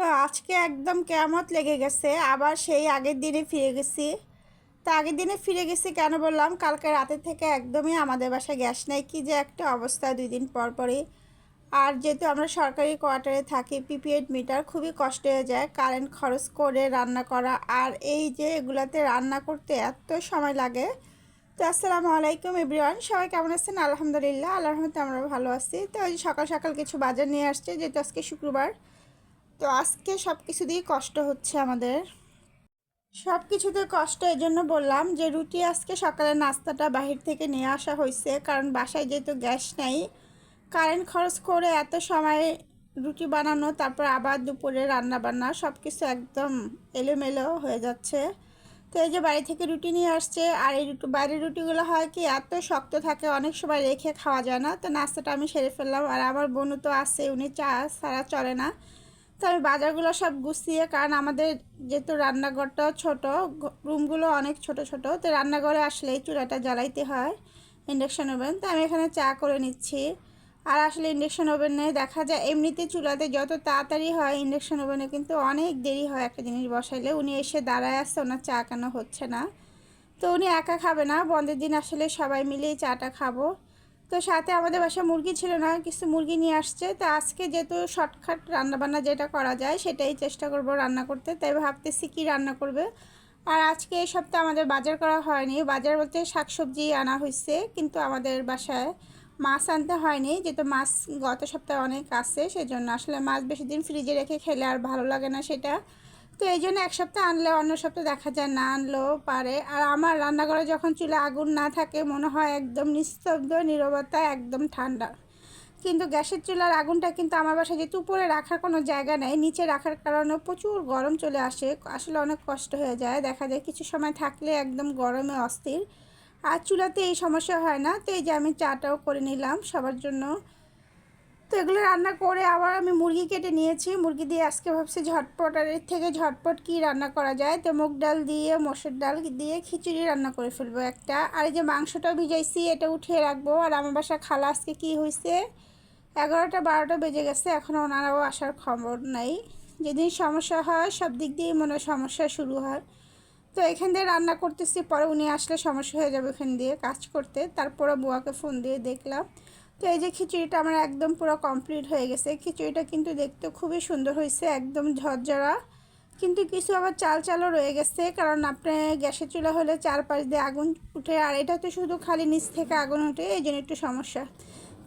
তো আজকে একদম কেমত লেগে গেছে, আবার সেই আগের দিনে ফিরে গেছি। তো আগের দিনে ফিরে গেছি কেন বললাম, কালকে রাতে থেকে একদমই আমাদের বাসায় গ্যাস নেই, কি যে একটা অবস্থা দুই দিন পর পরই। আর যেহেতু আমরা সরকারি কোয়ার্টারে থাকি, পিপিএড মিটার খুবই কষ্ট হয়ে যায়, কারেন্ট খরচ করে রান্না করা, আর এই যে এগুলাতে রান্না করতে এত সময় লাগে। তো আসসালামু আলাইকুম এভরিওয়ান, সবাই কেমন আছেন? আলহামদুলিল্লাহ আল্লাহ রহমতে আমরা ভালো আছি। তো ওই সকাল সকাল কিছু বাজার নিয়ে আসছে, যেহেতু আজকে শুক্রবার তো আজকে সব কিছু দিয়ে কষ্ট হচ্ছে আমাদের। সব কিছুতে কষ্ট এই জন্য বললাম যে, রুটি আজকে সকালে নাস্তাটা বাহির থেকে নিয়ে আসা হয়েছে কারণ বাসায় যেহেতু গ্যাস নেই। কারেন্ট খরচ করে এত সময় রুটি বানানো, তারপর আবার দুপুরে রান্না বান্না সব কিছু একদম এলোমেলো হয়ে যাচ্ছে। তো এই যে বাড়ি থেকে রুটি নিয়ে আসছে, আর এই রুটি বাইরের রুটিগুলো হয় কি, এত শক্ত থাকে, অনেক সময় রেখে খাওয়া যায় না। তো নাস্তাটা আমি সেরে ফেললাম, আর আমার বোনও তো আছে, উনি চা ছাড়া চলে না। তো আমি বাজারগুলো সব গুছিয়ে, কারণ আমাদের যেহেতু রান্নাঘরটা ছোট রুমগুলো অনেক ছোট ছোট, তো রান্নাঘরে আসলেই চুলাটা জ্বালাইতে হয়, ইন্ডাকশান ওভেন। তো আমি এখানে চা করে নিচ্ছি। আর আসলে ইন্ডাকশান ওভেনে দেখা যায়, এমনিতে চুলাতে যত তাড়াতাড়ি হয়, ইন্ডাকশান ওভেনে কিন্তু অনেক দেরি হয় একটা জিনিস বসাইলে। উনি এসে দাঁড়ায় আসছে ওনার চা কেন হচ্ছে না। তো উনি একা খাবে না, বন্ধের দিন আসলে সবাই মিলেই চাটা খাব। তো সাথে আমাদের বাসায় মুরগি ছিল না, কিছু মুরগি নিয়ে আসছে। তো আজকে যেহেতু শর্টকাট রান্নাবান্না যেটা করা যায়, সেটাই চেষ্টা করব রান্না করতে। তাই ভাবতেছি কী রান্না করবে। আর আজকে এই সপ্তাহে আমাদের বাজার করা হয়নি। বাজার বলতে শাকসবজি আনা হয়েছে কিন্তু আমাদের বাসায় মাছ আনতে হয়নি। যেহেতু মাছ গত সপ্তাহে অনেক আছে, সেজন্য আসলে মাছ বেশি দিন ফ্রিজে রেখে খেলে আর ভালো লাগে না সেটা। তো এই জন্য এক সপ্তাহ আনলে অন্য সপ্তাহ দেখা যায় না আনলেও পারে। আর আমার রান্নাঘরে যখন চুলে আগুন না থাকে, মনে হয় একদম নিস্তব্ধ, নিরবতা, একদম ঠান্ডা। কিন্তু গ্যাসের চুলার আগুনটা কিন্তু আমার বাসায় যেহেতু উপরে রাখার কোনো জায়গা নেই, নিচে রাখার কারণে প্রচুর গরম চলে আসে। আসলে অনেক কষ্ট হয়ে যায়। দেখা যায় কিছু সময় থাকলে একদম গরমে অস্থির। আর চুলাতে এই সমস্যা হয় না। তো এই যে আমি চাটাও করে নিলাম সবার জন্য। তো এগুলো রান্না করে আবার আমি মুরগি কেটে নিয়েছি। মুরগি দিয়ে আজকে ভাবছি ঝটপট, আর এর থেকে ঝটপট কি রান্না করা যায়? তো মুগ ডাল দিয়ে, মসুর ডাল দিয়ে খিচুড়ি রান্না করে ফেলব একটা। আর এই যে মাংসটাও ভিজাইছি, এটা উঠিয়ে রাখব। আর আমার বাসা খালা আজকে কী হয়েছে এগারোটা বারোটা বেজে গেছে, এখন ওনারাও আসার খবর নাই। যেদিন সমস্যা হয়, সব দিক দিয়েই মনে সমস্যা শুরু হয়। তো এখান দিয়ে রান্না করতেছি, পরে উনি আসলে সমস্যা হয়ে যাবে এখান দিয়ে কাজ করতে। তারপরে বুয়াকে ফোন দিয়ে দেখলাম। তো এই যে খিচুড়িটা আমার একদম পুরো কমপ্লিট হয়ে গেছে। খিচুড়িটা কিন্তু দেখতে খুবই সুন্দর হয়েছে, একদম ঝরঝরা। কিন্তু কিছু আবার চাল চালও রয়ে গেছে, কারণ আপনি গ্যাসের চুলা হলে চারপাশ দিয়ে আগুন উঠে, আর এটা তো শুধু খালি নিচ থেকে আগুন উঠে এই জন্য একটু সমস্যা।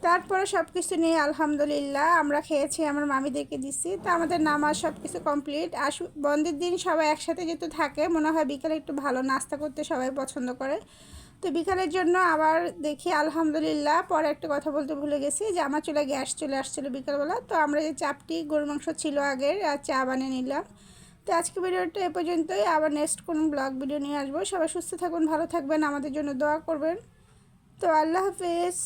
তারপরে সব কিছু নিয়ে আলহামদুলিল্লাহ আমরা খেয়েছি, আমার মামিদেরকে দিচ্ছি তো আমাদের নামাজ সব কিছু কমপ্লিট আর বন্ধের দিন সবাই একসাথে যেহেতু থাকে, মনে হয় বিকালে একটু ভালো নাস্তা করতে সবাই পছন্দ করে। তো বিকালের জন্য আবার দেখি আলহামদুলিল্লাহ, পরে একটা কথা বলতে ভুলে গেছি যে আমার চলে গ্যাস চলে আসছিল বিকালবেলা। তো আমরা যে চাপটি গরু মাংস ছিল আগের, আর চা বানিয়ে নিলাম। তো আজকে ভিডিওটা এ পর্যন্তই। আবার নেক্সট কোন ব্লগ ভিডিও নিয়ে আসব। সবাই সুস্থ থাকুন, ভালো থাকবেন, আমাদের জন্য দোয়া করবেন। তো আল্লাহ হাফেজ।